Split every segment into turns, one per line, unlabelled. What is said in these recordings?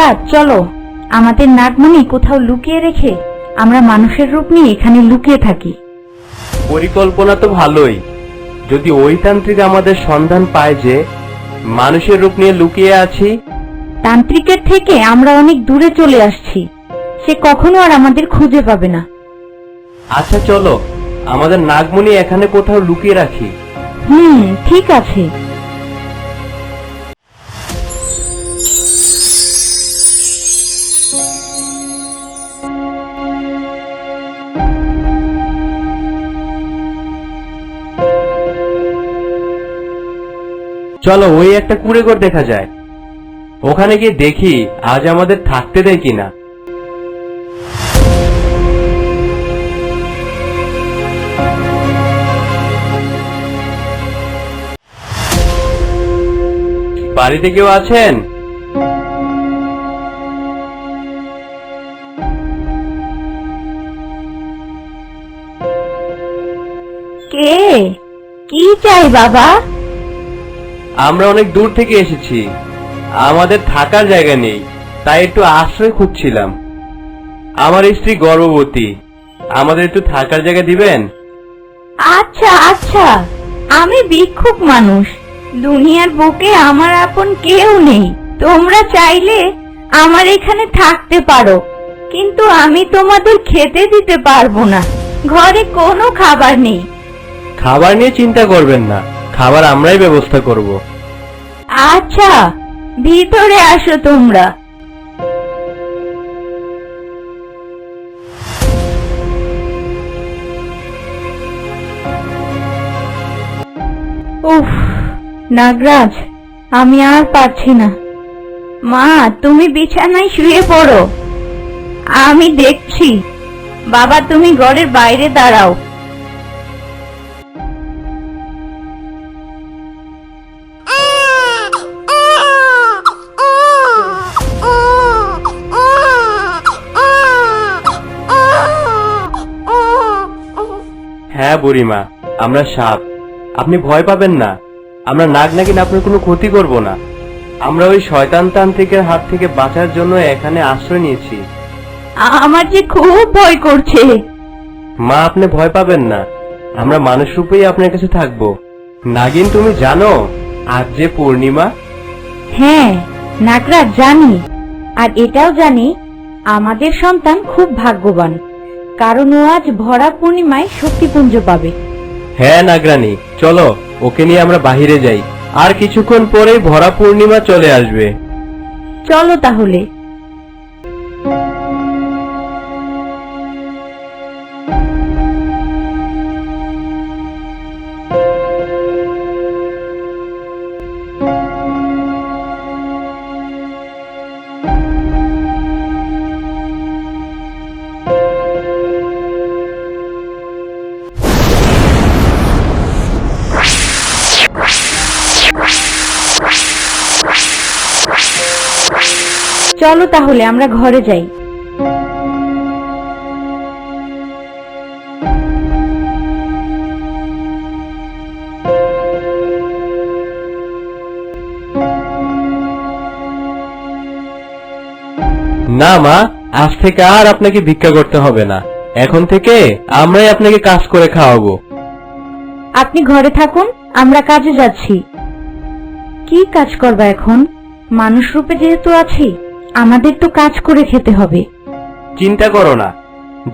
নাগরাজ চলো। আমাদের নাগমণি কোথাও লুকিয়ে রেখে আমরা মানুষের রূপ নিয়ে এখানে লুকিয়ে থাকি।
পরিকল্পনা তো ভালোই। যদি ওই তান্ত্রিক আমাদের সন্ধান পায় যে মানুষের রূপ নিয়ে লুকিয়ে আছি?
তান্ত্রিকের থেকে আমরা অনেক দূরে চলে আসছি। সে কখনো আর আমাদের খুঁজে পাবে না।
আচ্ছা চলো। আমাদের নাগমণি এখানে কোথাও লুকিয়ে রাখি।
হুম ঠিক আছে।
চলো ওই একটা কুড়ে ঘর দেখা যায়। ওখানে গিয়ে দেখি আজ আমাদের থাকতে দেয় কিনা। বাড়িতে কেউ আছেন?
কে? কি চাই বাবা?
আমরা অনেক দূর থেকে এসেছি। আমাদের থাকার জায়গা নেই তাই একটু আশ্রয় খুঁজছিলাম। আমার স্ত্রী গর্ভবতী আমাদের একটু থাকার জায়গা দিবেন?
আচ্ছা আচ্ছা আমি ভিক্ষুক মানুষ। দুনিয়ার বুকে আমার আপন কেউ নেই। তোমরা চাইলে আমার এখানে থাকতে পারো কিন্তু আমি তোমাদের খেতে দিতে পারব না। ঘরে কোনো খাবার নেই।
খাবার নিয়ে চিন্তা করবেন না। খাবার আমরাই ব্যবস্থা করব।
আচ্ছা ভিতরে আসো তোমরা। উফ, নাগরাজ, আমি আর পারছি না। মা, তুমি বিছানায় শুয়ে পড়ো। আমি দেখছি। বাবা, তুমি ঘরের বাইরে দাঁড়াও।
হ্যাঁ বুড়িমা আমরা সাপ। আপনি ভয় পাবেন না। আমরা নাগ নাগিন আপনার কোনো ক্ষতি করব না। আমরা ওই শয়তান তান্ত্রিকের হাত থেকে বাঁচার জন্য এখানে আশ্রয় নিয়েছি।
আমার যে খুব ভয় করছে।
মা আপনি ভয় পাবেন না। আমরা মানুষ রূপেই আপনার কাছে থাকব। নাগিন তুমি জানো আজ যে পূর্ণিমা?
হ্যাঁ নাগরাজ জানি। আর এটাও জানি আমাদের সন্তান খুব ভাগ্যবান। কারণ ও আজ ভরা পূর্ণিমায় শক্তিপুঞ্জ পাবে।
হ্যাঁ নাগরানি চলো ওকে নিয়ে আমরা বাহিরে যাই। আর কিছুক্ষণ পরে ভরা পূর্ণিমা চলে আসবে।
চলো তাহলে। চলো তাহলে আমরা ঘরে যাই।
না মা আজ থেকে আর আপনাকে ভিক্ষা করতে হবে না। এখন থেকে আমরাই আপনাকে কাজ করে খাওয়াবো।
আপনি ঘরে থাকুন আমরা কাজে যাচ্ছি। কি কাজ করবা এখন? মানুষ রূপে যেহেতু আছি। আমাদের তো কাজ করে খেতে হবে।
চিন্তা করো না।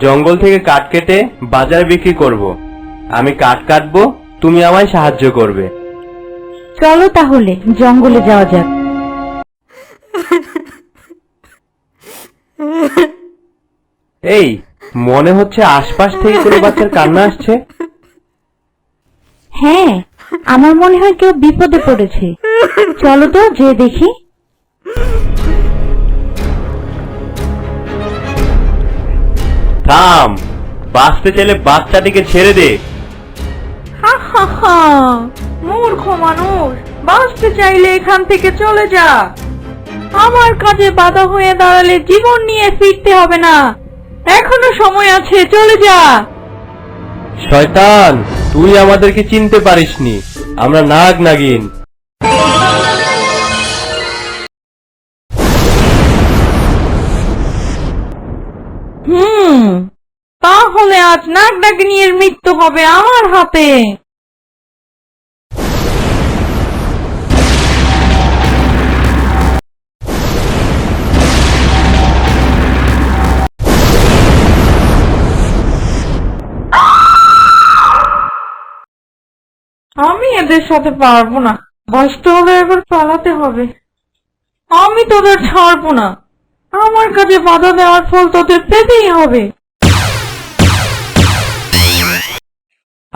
জঙ্গল থেকে কাঠ কেটে বাজারে বিক্রি করব। আমি কাঠ কাটবো তুমি আমায় সাহায্য করবে।
চলো তাহলে জঙ্গলে যাওয়া যাক।
এই মনে হচ্ছে আশপাশ থেকে কোনো বাচ্চার কান্না আসছে।
হ্যাঁ আমার মনে হয় কেউ বিপদে পড়েছে। চলো তো যে দেখি।
থাম। বাঁচতে চাইলে বাচ্চাটিকে ছেড়ে দে।
হা হা হা। মূর্খ মানুষ বাঁচতে চাইলে এখান থেকে চলে যা। আমার কাজে বাধা হয়ে দাঁড়ালে জীবন নিয়ে ফিরতে হবে না। এখনও সময় আছে চলে যা।
শয়তান তুই আমাদেরকে চিনতে পারিসনি। আমরা নাগ নাগিন
ডাকিনির মৃত্যু হবে আমার হাতে। আমি এদের সাথে পারব না। বাঁচতে হলে এবার পালাতে হবে। আমি তোদের ছাড়বো না। আমার কাছে বাধা দেওয়ার ফল তোদের পেতেই হবে।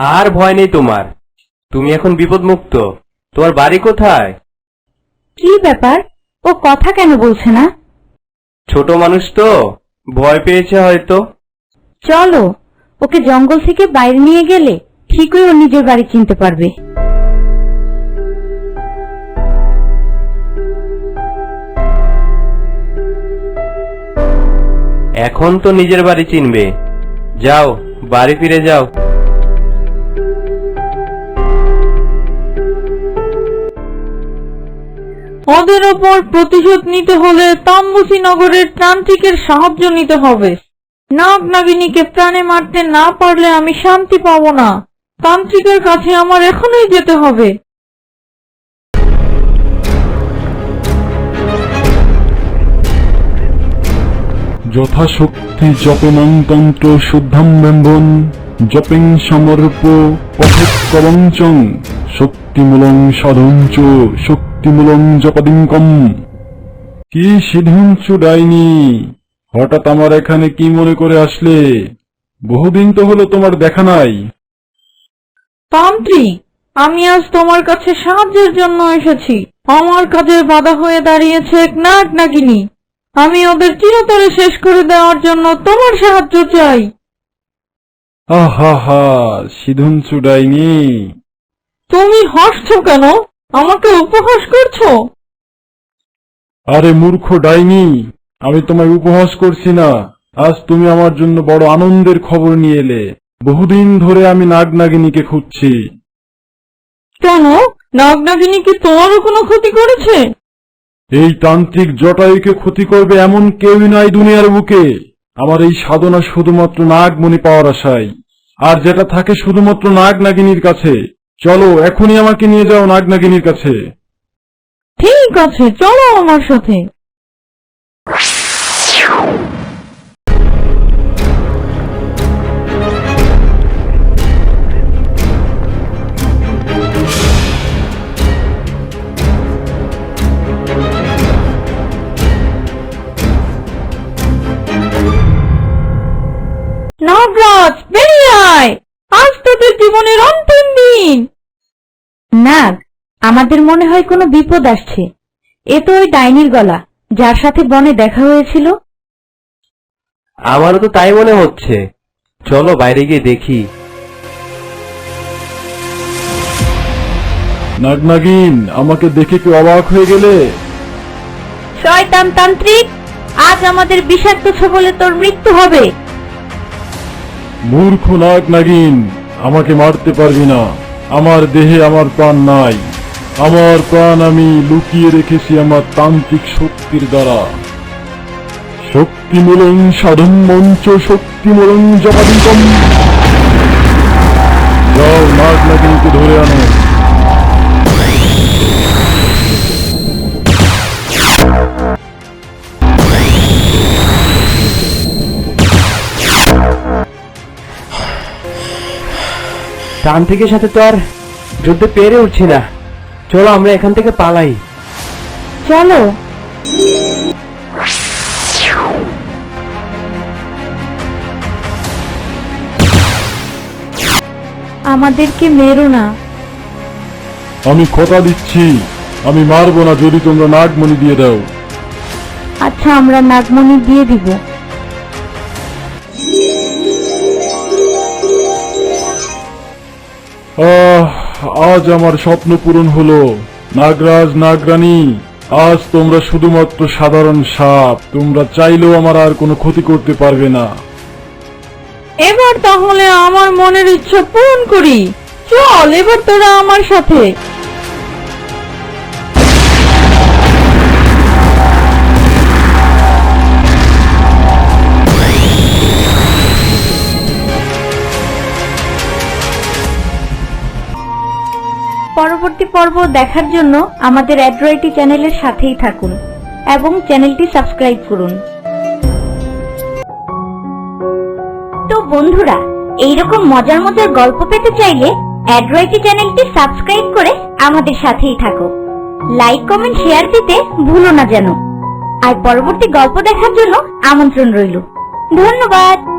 আর ভয় নেই তোমার। তুমি এখন বিপদমুক্ত। তোমার বাড়ি কোথায়?
কি ব্যাপার? ও কথা কেন বলছে না?
ছোট মানুষ তো ভয় পেয়েছে হয়তো।
চলো ওকে জঙ্গল থেকে বাইরে নিয়ে গেলে ঠিকই ও নিজের বাড়ি চিনতে পারবে।
এখন তো নিজের বাড়ি চিনবে। যাও বাড়ি ফিরে যাও।
ওদের ওপর প্রতিশোধ নিতে হলে তাম্বুসি নগরের তান্ত্রিকের সাহায্য নিতে হবে। নাগ নাগিনীকে প্রাণে মারতে না পারলে আমি শান্তি পাবো না। তান্ত্রিকের কাছে আমার এখনই যেতে হবে।
যথাশক্তি জপেনং তন্ত্র শুদ্ধম ব্যম্বন জপেং সমর্প পথেত কবঞ্চং শক্তিমূলং সাধঞ্চ শক্তিমূলং জপদিঙ্কম কি সিদ্ধঞ্চ ডাইনি? হঠাৎ আমার এখানে কি মনে করে আসলে? বহুদিন তো হলো তোমার দেখা নাই।
তান্ত্রিক আমি আজ তোমার কাছে সাহায্যের জন্য এসেছি। আমার কাজের বাধা হয়ে দাঁড়িয়েছে এক নাগ নাগিনী। আমি ওদের চিরতরে শেষ করে দেওয়ার জন্য তোমার সাহায্য চাই।
আহা হা সিদ্ধঞ্চ ডাইনি।
তুমি হাসছো কেন? আমাকে উপহাস করছ?
আরে মূর্খ ডাইনি আমি তোমায় উপহাস করছি না। আজ তুমি আমার জন্য বড় আনন্দের খবর নিয়ে এলে। বহুদিন ধরে আমি নাগনাগিনীকে খুঁজছি।
কেন? নাগ নাগিনী কি তোমারও কোনো ক্ষতি করেছে?
এই তান্ত্রিক জটায়ুকে ক্ষতি করবে এমন কেউই নাই দুনিয়ার বুকে। আমার এই সাধনা শুধুমাত্র নাগমণি পাওয়ার আশায়। আর যেটা থাকে শুধুমাত্র নাগ নাগিনীর কাছে। চলো, এখনই আমাকে নিয়ে যাও নাগ নাগিনীর কাছে।
ঠিক আছে, চলো আমার সাথে। নাগরাজ, বেরিয়ে আয়! আজ তোদের জীবনের দিন নাগ আমাদের মনে হয় কোনো বিপদ আসছে। এ তো ওই ডাইনির গলা যার সাথে বনে দেখা হয়েছিল।
আমারও তো তাই মনে হচ্ছে। চলো বাইরে গিয়ে দেখি।
নাগনাগিন আমাকে দেখে কি অবাক হয়ে গেলে?
শয়তান তান্ত্রিক আজ আমাদের বিষাক্ত ছবলে তোর মৃত্যু হবে।
মূর্খ নাগ নাগিন আমাকে মারতে পারবি না। আমার দেহে আমার প্রাণ নাই। আমার প্রাণ আমি লুকিয়ে রেখেছি আমার তান্ত্রিক শক্তির দ্বারা। শক্তিমূলং সাধন মঞ্চ শক্তিমূলং জপাদিকম যাও নাগ নাগিনীকে ধরে আনো।
তান্ত্রিকের সাথে তো আর যুদ্ধে পেরে উঠছি না। চলো আমরা এখান থেকে পালাই।
চলো। আমাদেরকে মেরো না।
আমি কথা দিচ্ছি। আমি মারবো না যদি তোমরা নাগমণি দিয়ে দাও।
আচ্ছা আমরা নাগমণি দিয়ে দিব।
আজ আমার স্বপ্ন পূরণ হলো। নাগরাজ, নাগরানী, আজ তোমরা শুধুমাত্র সাধারণ সাপ। তোমরা চাইলেও আমার আর কোনো ক্ষতি করতে পারবে না।
এবার তাহলে আমার মনের ইচ্ছা পূরণ করি। চল, এবার তোরা আমার সাথে।
পর্ব দেখার জন্য আমাদের অ্যাড্রয়েটি চ্যানেলের সাথেই থাকুন এবং চ্যানেলটি সাবস্ক্রাইব করুন। তো বন্ধুরা, এইরকম মজার মজার গল্প পেতে চাইলে অ্যাড্রয়েটি চ্যানেলটি সাবস্ক্রাইব করে আমাদের সাথেই থাকো। লাইক, কমেন্ট, শেয়ার দিতে ভুলো না যেন। আর পরবর্তী গল্প দেখার জন্য আমন্ত্রণ রইল। ধন্যবাদ!